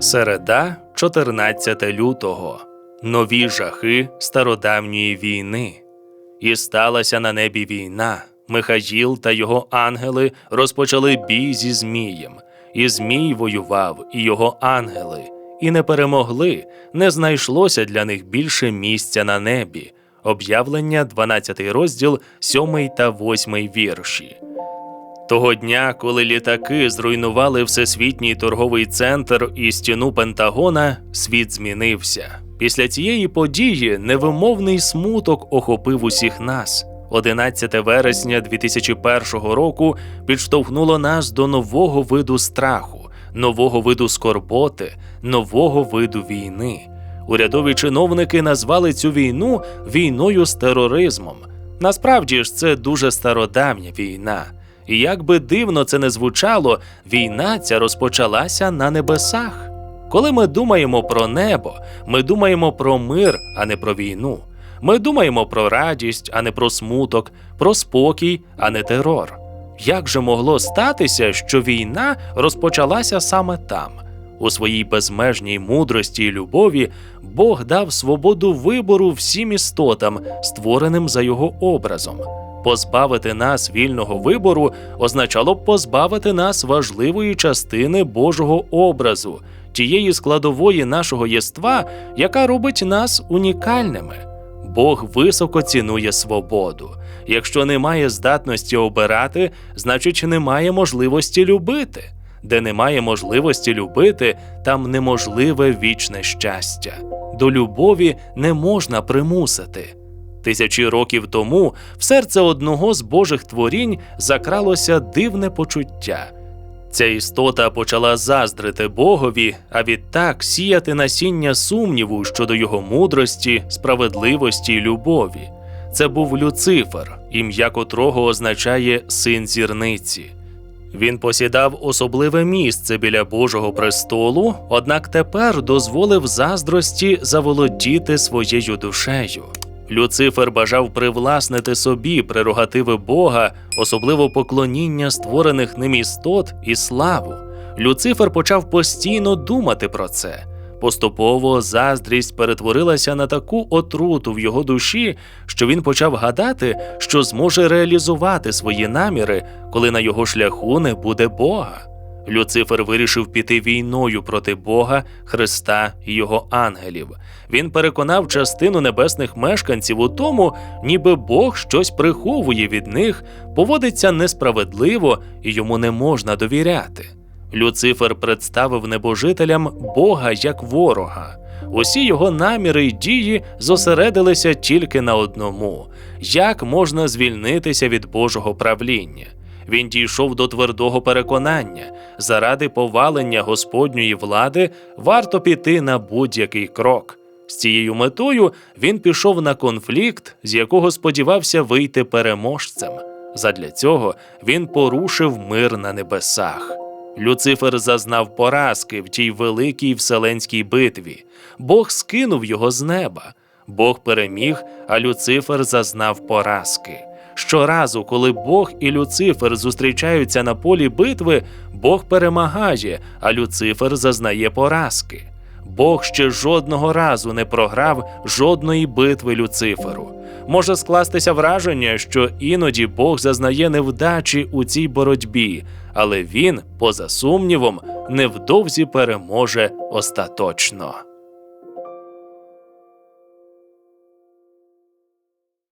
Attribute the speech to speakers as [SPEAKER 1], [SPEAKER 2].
[SPEAKER 1] Середа, 14 лютого. Нові жахи стародавньої війни. І сталася на небі війна. Михаїл та його ангели розпочали бій зі Змієм. І Змій воював, і його ангели, і не перемогли, не знайшлося для них більше місця на небі. Об'явлення, 12 розділ, 7 та 8 вірші. Того дня, коли літаки зруйнували всесвітній торговий центр і стіну Пентагона, світ змінився. Після цієї події невимовний смуток охопив усіх нас. 11 вересня 2001 року підштовхнуло нас до нового виду страху, нового виду скорботи, нового виду війни. Урядові чиновники назвали цю війну війною з тероризмом. Насправді ж це дуже стародавня війна. І як би дивно це не звучало, війна ця розпочалася на небесах. Коли ми думаємо про небо, ми думаємо про мир, а не про війну. Ми думаємо про радість, а не про смуток, про спокій, а не терор. Як же могло статися, що війна розпочалася саме там? У своїй безмежній мудрості і любові Бог дав свободу вибору всім істотам, створеним за його образом. Позбавити нас вільного вибору означало б позбавити нас важливої частини Божого образу, тієї складової нашого єства, яка робить нас унікальними. Бог високо цінує свободу. Якщо немає здатності обирати, значить немає можливості любити. Де немає можливості любити, там неможливе вічне щастя. До любові не можна примусити. Тисячі років тому в серце одного з Божих творінь закралося дивне почуття. Ця істота почала заздрити Богові, а відтак сіяти насіння сумніву щодо його мудрості, справедливості й любові. Це був Люцифер, ім'я котрого означає син зірниці. Він посідав особливе місце біля Божого престолу, однак тепер дозволив заздрості заволодіти своєю душею. Люцифер бажав привласнити собі прерогативи Бога, особливо поклоніння створених ним істот і славу. Люцифер почав постійно думати про це. Поступово заздрість перетворилася на таку отруту в його душі, що він почав гадати, що зможе реалізувати свої наміри, коли на його шляху не буде Бога. Люцифер вирішив піти війною проти Бога, Христа і його ангелів. Він переконав частину небесних мешканців у тому, ніби Бог щось приховує від них, поводиться несправедливо і йому не можна довіряти. Люцифер представив небожителям Бога як ворога. Усі його наміри й дії зосередилися тільки на одному: як можна звільнитися від Божого правління. Він дійшов до твердого переконання заради повалення Господньої влади варто піти на будь-який крок. З цією метою він пішов на конфлікт, з якого сподівався вийти переможцем. Задля цього він порушив мир на небесах. Люцифер зазнав поразки в тій великій вселенській битві. Бог скинув його з неба. Бог переміг, а Люцифер зазнав поразки. Щоразу, коли Бог і Люцифер зустрічаються на полі битви, Бог перемагає, а Люцифер зазнає поразки. Бог ще жодного разу не програв жодної битви Люциферу. Може скластися враження, що іноді Бог зазнає невдачі у цій боротьбі, але він, поза сумнівом, невдовзі переможе остаточно.